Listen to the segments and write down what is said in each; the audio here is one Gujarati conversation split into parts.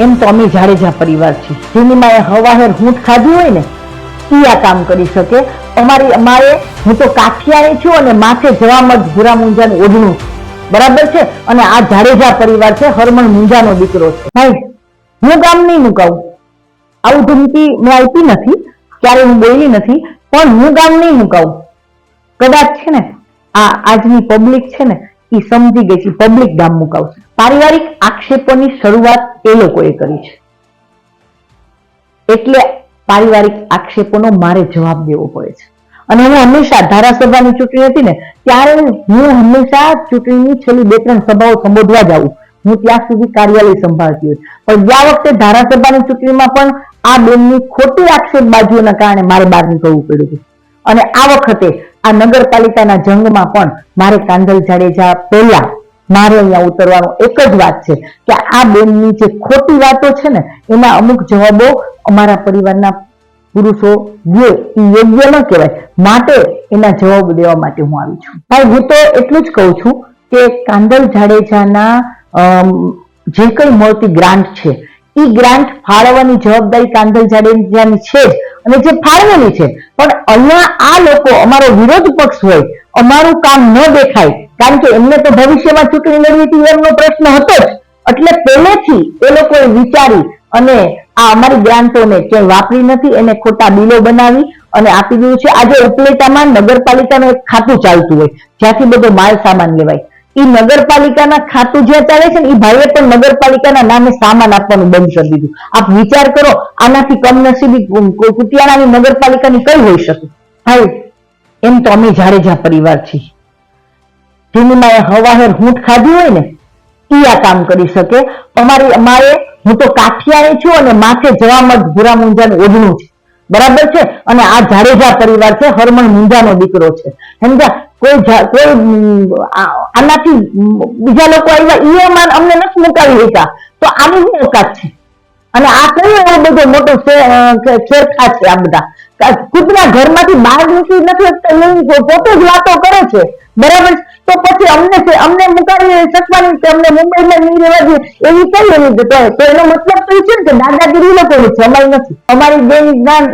એમ તો અમે જાડેજા પરિવાર છીએ. જેની માએ હવાહેર હૂંટ ખાધી હોય ને એ આ કામ કરી શકે. અમારી અમારે હું તો કાઠિયાણી છું અને માથે જવામત ભૂરા મુંજાનું ઓઢણું. છું. બરાબર છે? અને આ જાડેજા પરિવાર છે, હરમણ મુંજાનો દીકરો છે. ભાઈ, હું ગામ નહીં મુકાવું. આવું ધમકી મેં આપી નથી ક્યારે હું બોલી નથી, પણ હું ગામ નહીં મુકાવું. કદાચ છે ને, આ આજની પબ્લિક છે ને એ સમજી ગઈ છે પબ્લિક ગામ મુકાવશે. પારિવારિક આક્ષેપોની શરૂઆત એ લોકોએ કરી છે. એટલે પારિવારિક આક્ષેપોનો મારે જવાબ દેવો પડે છે. અને હું હંમેશા ધારાસભાની ચૂંટણી હતી ને, ત્યારે હું હંમેશા ચૂંટણીની છેલ્લી બે ત્રણ સભાઓ સંબોધવા જાઉં. હું ત્યાં સુધી કાર્યાલય સંભાળતી હોય. પણ ગયા વખતે ધારાસભાની ચૂંટણીમાં પણ આ બેનની ખોટી આક્ષેપ બાજુઓના કારણે મારે બહાર નીકળવું પડ્યું હતું. અને આ વખતે આ નગરપાલિકાના જંગમાં પણ મારે કાંદલ જાડેજા પહેલા મારે અહીંયા ઉતરવાનો એક જ વાત છે કે આ બેનની જે ખોટી વાતો છે ને એના અમુક જવાબો અમારા પરિવારના પુરુષો દે યોગ્ય ન કહેવાય. માટે એના જવાબ દેવા માટે હું આવી છું. ભાઈ, હું તો એટલું જ કહું છું કે કાંદલ જાડેજાના જે કંઈ મળતી ગ્રાન્ટ છે એ ગ્રાન્ટ ફાળવવાની જવાબદારી કાંદલ જાડેજાની છે જ અને જે ફાળવેલી છે. પણ અહીંયા આ લોકો, અમારો વિરોધ પક્ષ હોય, અમારું કામ ન દેખાય કારણ કે એમને તો ભવિષ્યમાં ચૂંટણી લડવી હતી એમનો પ્રશ્ન હતો જ. એટલે પહેલેથી એ લોકોએ વિચારી અને આ અમારી ગ્રાન્ટોને જે વાપરી નથી, એને ખોટા બિલો બનાવી અને આપી દીધું છે. આજે ઉપલેટામાં નગરપાલિકાનું એક ખાતું ચાલતું હોય, જ્યાંથી બધો માલ સામાન લેવાય. એ નગરપાલિકાના ખાતું જ્યાં ચાલે છે ને એ ભાઈએ પણ નગરપાલિકાના નામે સામાન આપવાનું બંધ કરી દીધું. આપ વિચાર કરો, આનાથી કમનસીબી કોઈ કુટિયાણાની નગરપાલિકાની કઈ હોઈ શકે? ભાઈ, એમ તો અમે જાડેજા પરિવાર છીએ. જેની માએ હવાહેર હૂંઠ ખાધી હોય ને એ આ કામ કરી શકે. અમારી અમારે, હું તો કાઠિયાની છું અને માથે જવામત ભૂરા મુંજાનું ઓઢણું છે. બરાબર છે? અને આ જાડેજા પરિવાર છે, હરમણ મુંજાનો દીકરો છે. સમજા કોઈ કોઈ આનાથી બીજા લોકો આવ્યા, ઈ માન અમને નથી મુકાવી દેતા તો આની શું ઓકાત છે? અને આ કયો એવો બધો મોટો છેડખા છે આ બધા? ખુદના ઘરમાંથી બહાર નીકળી નથી પોતે જ વાતો કરે છે. બરાબર છે? તો પછી અમને અમને મુકાવી શકવાની કે અમને મુંબઈમાં નહીં રહેવા દે, એવી કઈ એવી તો એનો મતલબ તો છે ને કે દાદાગીરી લોકોની છે, અમારી નથી. અમારી ગેંગ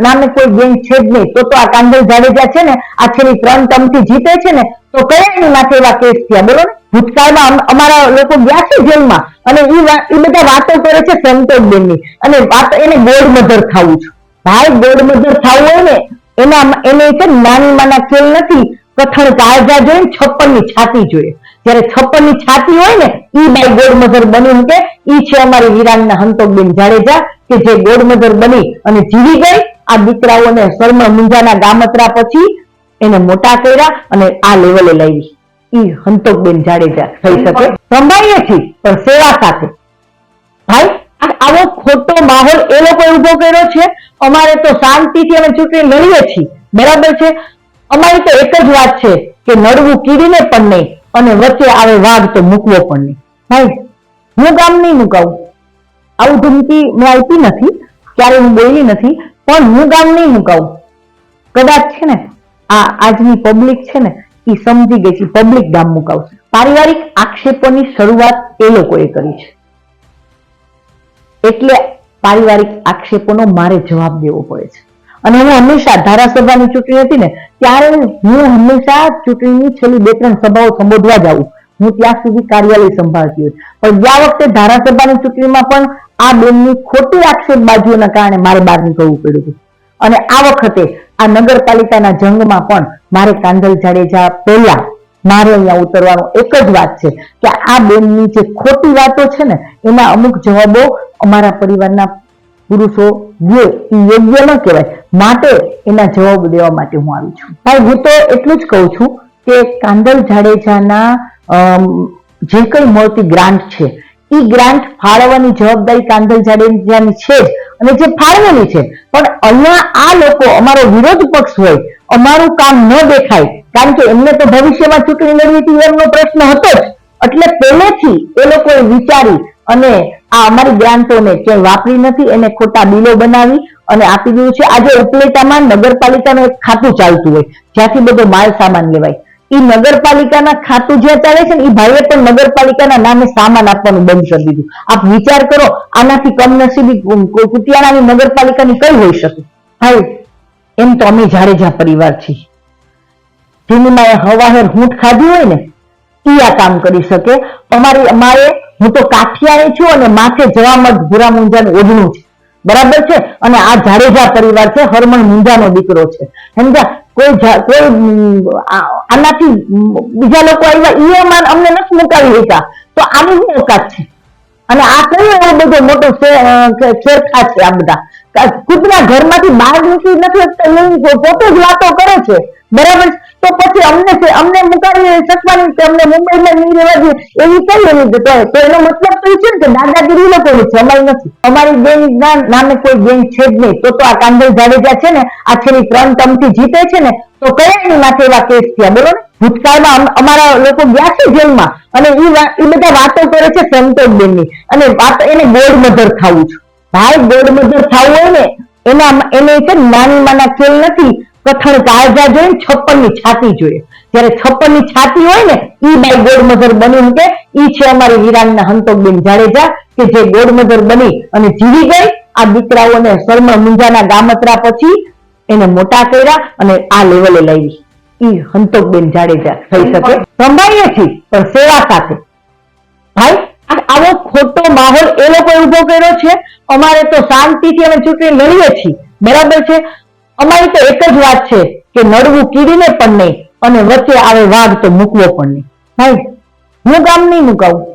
નામે કોઈ ગેંગ છે જ નહીં. તો તો આ કાંદલ જાડેજા છે ને, આ છેલ્લી ત્રણ ટર્મથી જીતે છે ને, તો કયા માથે એવા કેસ થયા બોલો ને ભૂતકાળમાં અમારા લોકો ગયા છે જેલમાં. અને એ બધા વાતો કરે છે સંતોષબેનની. અને વાત એને ગોળ મધર થવું છે. ભાઈ ગોડ મધર થવું હોય ને એના એને છે નાની માના ખેલ નથી કઠણ કાળજા જોઈએ ને છપ્પનની છાતી જોઈએ. જયારે છપ્પનની છાતી હોય ને ઈ બાય ગોડ મધર બની શકે. ઈ છે અમારી વિરાંગના હંતોકબેન જાડેજા કે જે ગોડ મધર બની અને જીવી ગઈ. આ દીકરાઓને શર્મ મુંજાના ગામત્રા પછી એને મોટા કર્યા અને આ લેવલે લાવી. ઈ હંતોકબેન જાડેજા થઈ શકે. સંભાળીએ છીએ પણ સેવા સાથે. ભાઈ આવો ખોટો માહોલ એ લોકો ઊભો કર્યો છે. અમારે તો શાંતિથી અમે ચૂંટણી લડીએ છીએ. બરાબર છે? અમારી તો એક જ વાત છે કે નડવું કીડીને પણ નહીં, અને વચ્ચે આવે વાઘ તો મૂકવો પણ નહીં. ભાઈ, હું ગામ નહીં મુકાવું. આવું ધમકી મેં આપી નથી ક્યારે હું બોલી નથી, પણ હું ગામ નહીં મુકાવું. કદાચ છે ને, આ આજની પબ્લિક છે ને એ સમજી ગઈ છે, પબ્લિક ગામ મુકાવશે. પારિવારિક આક્ષેપોની શરૂઆત એ લોકોએ કરી છે. એટલે પારિવારિક આક્ષેપોનો મારે જવાબ દેવો પડે છે. અને હું હંમેશા ધારાસભાની ચૂંટણી હતી ને, ત્યારે હું હંમેશા ચૂંટણીની છેલ્લી બે ત્રણ સભાઓ સંબોધવા જાઉં. હું ત્યાં સુધી કાર્યાલય સંભાળતી હોય. પણ ગયા વખતે ધારાસભાની ચૂંટણીમાં પણ આ બેનની ખોટી આક્ષેપ બાજુઓના કારણે મારે બહાર નીકળવું પડ્યું હતું. અને આ વખતે આ નગરપાલિકાના જંગમાં પણ મારે કાંદલ જાડેજા પહેલા મારે અહીંયા ઉતરવાનો એક જ વાત છે કે આ બેનની જે ખોટી વાતો છે ને, એના અમુક જવાબો અમારા પરિવારના પુરુષો દે, એ યોગ્ય ન કહેવાય. માટે એના જવાબ દેવા માટે હું આવી છું. ભાઈ, હું તો એટલું જ કહું છું કે કાંદલ જાડેજાના જે કઈ મળતી ગ્રાન્ટ છે એ ગ્રાન્ટ ફાળવવાની જવાબદારી કાંદલ જાડેજાની છે જ અને જે ફાળવેલી છે. પણ અહીંયા આ લોકો અમારો વિરોધ પક્ષ હોય, અમારું કામ ન દેખાય, કારણ કે એમને તો ભવિષ્યમાં ચૂંટણી લડવી હતી એમનો પ્રશ્ન હતો જ. એટલે પહેલેથી એ લોકોએ વિચારી અને આ અમારી ગ્રાન્ટોને ક્યાંય વાપરી નથી, એને ખોટા બિલો બનાવી અને આપી દીધું છે. આજે ઉપલેટામાં નગરપાલિકાનું એક ખાતું ચાલતું હોય, જ્યાંથી બધો માલ સામાન લેવાય. એ નગરપાલિકાના ખાતું જ્યાં ચાલે છે ને એ ભાઈએ પણ નગરપાલિકાના નામે સામાન આપવાનું બંધ કરી દીધું. આપ વિચાર કરો, આનાથી કમનસીબી કુતિયાણાની નગરપાલિકાની કઈ હોઈ શકે? ભાઈ, એમ તો અમે જાડેજા પરિવાર છીએ. જેની માએ હવાહેર હૂંટ ખાધી હોય ને એ આ કામ કરી શકે. અમારી અમારે હું તો કાઠિયાણી છું અને માથે જવામત ભૂરા મુંજાનું ઓઢણું છે. બરાબર છે? અને આ જાડેજા પરિવાર છે હરમન મુંજાનો દીકરો છે. સમજા કોઈ કોઈ આનાથી બીજા લોકો આવ્યા, ઈ અમાર અમને નથી મુકાવી શકા તો આની શું ઓકાત છે? અને આ કયો એવો બધો મોટો ખેરખા છે આ બધા? ખુદના ઘરમાંથી બહાર નીકળી નથી પોતે જ વાતો કરે છે. બરાબર છે? તો પછી અમને છે અમને મુકાવી શકવાની કે અમને મુંબઈમાં નહીં રહેવા દે, એવી કઈ એવી તો એનો મતલબ તો છે ને કે દાદાગીરી લોકોની છે, અમારી નથી. અમારી ગેંગ નામે કોઈ ગેંગ છે જ નહીં. તો તો આ કાંદલ જાડેજા છે ને, આ છેલ્લી ત્રણ ટર્મથી જીતે છે ને, તો કયા માથે એવા કેસ થયા બોલો ને ભૂતકાળમાં અમારા લોકો ગયા છે જેલમાં, અને એ બધા વાતો કરે છે સંતોષબેનની. અને વાત એને ગોળ મધર થવું છે. ભાઈ ગોળ મધર થવું હોય ને, એના, એને છે નાની માના ખેલ નથી કઠણ કાળજા જોઈએ છપ્પનની છાતી જોઈએ. જયારે છપ્પનની છાતી હોય ને, ઈ બાઈ ગોડ મધર બની કે ઈ છે અમારી વિરાનના હંતોકબેન જાડેજા, કે જે ગોડ મધર બની અને જીવી ગઈ. આ દીકરાઓને શર્મા મુંજાના ગામતરા પછી એને મોટા કર્યા અને આ લેવલે લાવી. ઈ હંતોકબેન જાડેજા થઈ શકે. સંભાળીએ છીએ, પણ સેવા સાથે. ભાઈ આવો ખોટો માહોલ એ લોકો ઊભો કર્યો છે. અમારે તો શાંતિથી અમે ચૂંટણી લડીએ છીએ. બરાબર છે? અમારી તો એક જ વાત છે કે નડવું કીડીને પણ નહીં, અને વચ્ચે આવે વાઘ તો મૂકવો પણ નહીં. ભાઈ, હું ગામ નહીં મુકાવું.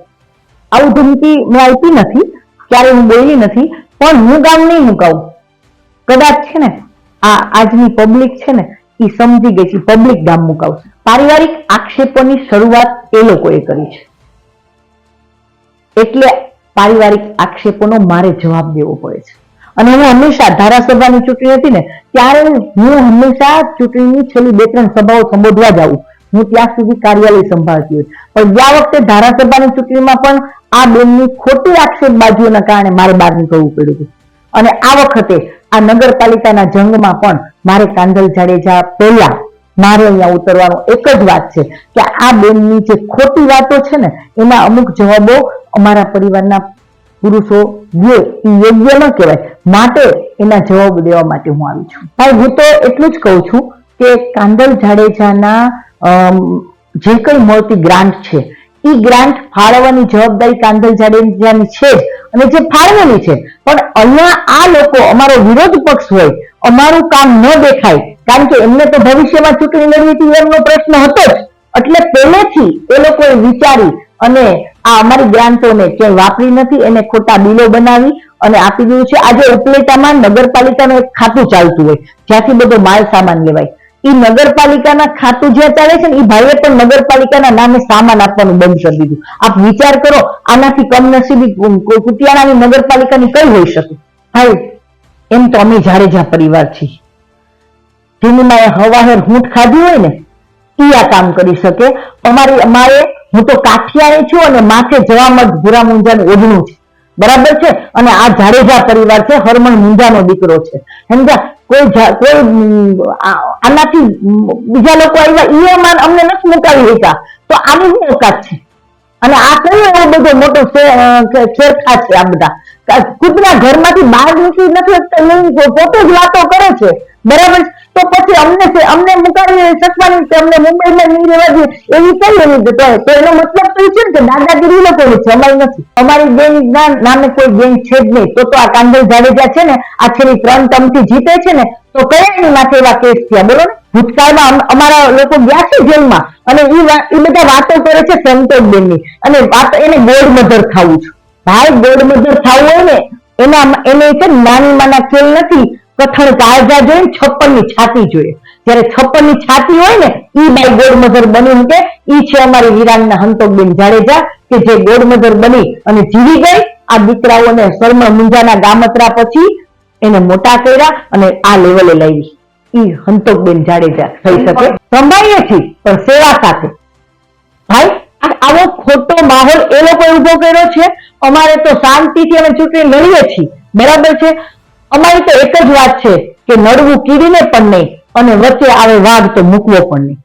આવું ધમકી મેં આપી નથી ક્યારે હું બોલી નથી, પણ હું ગામ નહીં મુકાવું. કદાચ છે ને, આ આજની પબ્લિક છે ને એ સમજી ગઈ છે પબ્લિક ગામ મુકાવશે પારિવારિક આક્ષેપોની શરૂઆત એ લોકોએ કરી છે. એટલે પારિવારિક આક્ષેપોનો મારે જવાબ દેવો પડે છે. અને હું હંમેશા ધારાસભાની ચૂંટણી હતી ને, ત્યારે હું હંમેશા ચૂંટણીની છેલ્લી બે ત્રણ સભાઓ સંબોધવા જાઉં હું ત્યાં સુધી કાર્યાલય સંભાળતી હોય પણ ગયા વખતે ધારાસભાની ચૂંટણીમાં પણ આ બેનની ખોટી આક્ષેપ બાજુઓના કારણે મારે બહાર નીકળવું પડ્યું હતું. અને આ વખતે આ નગરપાલિકાના જંગમાં પણ મારે કાંધલ જાડેજા પહેલા મારે અહીંયા ઉતરવાનો એક જ વાત છે કે આ બેનની જે ખોટી વાતો છે ને, એના અમુક જવાબો અમારા પરિવારના પુરુષો એ યોગ્ય ન કહેવાય. માટે એના જવાબ દેવા માટે હું આવી છું. ભાઈ, હું તો એટલું જ કહું છું કે કાંદલ જાડેજાના જે કઈ મળતી ગ્રાન્ટ છે એ ગ્રાન્ટ ફાળવવાની જવાબદારી કાંદલ જાડેજાની છે જ અને જે ફાળવેલી છે. પણ અહીંયા આ લોકો, અમારો વિરોધ પક્ષ હોય, અમારું કામ ન દેખાય, કારણ કે એમને તો ભવિષ્યમાં ચૂંટણી લડવી હતી એમનો પ્રશ્ન હતો જ. એટલે પહેલેથી એ લોકોએ વિચારી અને આ અમારી ગ્રાન્ટોને ક્યાંય વાપરી નથી, એને ખોટા બિલો બનાવી અને આપી દીધું છે. આજે ઉપલેટામાં નગરપાલિકાનું એક ખાતું ચાલતું હોય, જ્યાંથી બધો માલ સામાન લેવાય. એ નગરપાલિકાના ખાતું જ્યાં ચાલે છે ને એ ભાઈએ પણ નગરપાલિકાના નામે સામાન આપવાનું બંધ કરી દીધું. આપ વિચાર કરો, આનાથી કમનસીબી કુતિયાણાની નગરપાલિકાની કઈ હોઈ શકે? ભાઈ, એમ તો અમે જાડેજા પરિવાર છીએ. જેની માએ હવાહેર હૂંઠ ખાધી હોય ને એ આ કામ કરી શકે. અમારી અમારે હું તો કાઠિયાણી છું અને માથે જવામત ભૂરા મુંજાનું ઓઢણું છું. બરાબર છે? અને આ જાડેજા પરિવાર છે હરમન મુંજાનો દીકરો છે. સમજા કોઈ કોઈ આનાથી બીજા લોકો આવ્યા, ઈ અમાર અમને નથી મુકાવી દેતા તો આની શું ઓકાત છે. અને આ કયો એવો બધો મોટો ખેરખા છે આ બધા. ખુદના ઘરમાંથી બહાર નીકળી નથી પોતે જ વાતો કરે છે. બરાબર છે? તો પછી અમને છે અમને મુકાવી શકવાની કે અમને મુંબઈમાં નહીં રહેવા દે એવી કઈ એવી તો એનો મતલબ તો એ છે ને કે દાદાગીરી લોકોની છે અમારી નથી. અમારી ગેંગ ના નામે કોઈ ગેંગ છે જ નહીં. તો તો આ કાંદલ જાડેજા છે ને, આ છેલ્લી ત્રણ ટર્મથી જીતે છે ને, તો કયા એની માથે એવા કેસ થયા બોલો ને ભૂતકાળમાં અમારા લોકો ગયા છે જેલમાં. અને એ બધા વાતો કરે છે સંતોષબેનની અને વાત એને ગોળ મધર ખાવું છે. ભાઈ ગોળ મધર ખાવું હોય ને, એના, એને છે નાની માના ખેલ નથી. કઠણ કાળજા જોઈએ છપ્પનની છાતી જોઈએ. જયારે છપ્પનની છાતી હોય ને ઈ બાઈ ગોડ મધર બની કે ઈ છે અમારી વિરાનના હંતોકબેન જાડેજા કે જે ગોડ મધર બની અને જીવી ગઈ. આ દીકરાઓને શર્મ મુંજાના ગામતરા પછી એને મોટા કર્યા અને આ લેવલે લાવી. ઈ હંતોકબેન જાડેજા થઈ શકે. સંભાળીએ છીએ પણ સેવા સાથે. ભાઈ આવો ખોટો માહોલ એ લોકોએ ઊભો કર્યો છે. અમારે તો શાંતિથી અમે ચૂંટણી લડીએ છીએ. બરાબર છે? અમારી તો એક જ વાત છે કે નડવું કીડીને પણ નહીં, અને વચ્ચે આવે વાઘ તો મૂકવો પણ નહીં.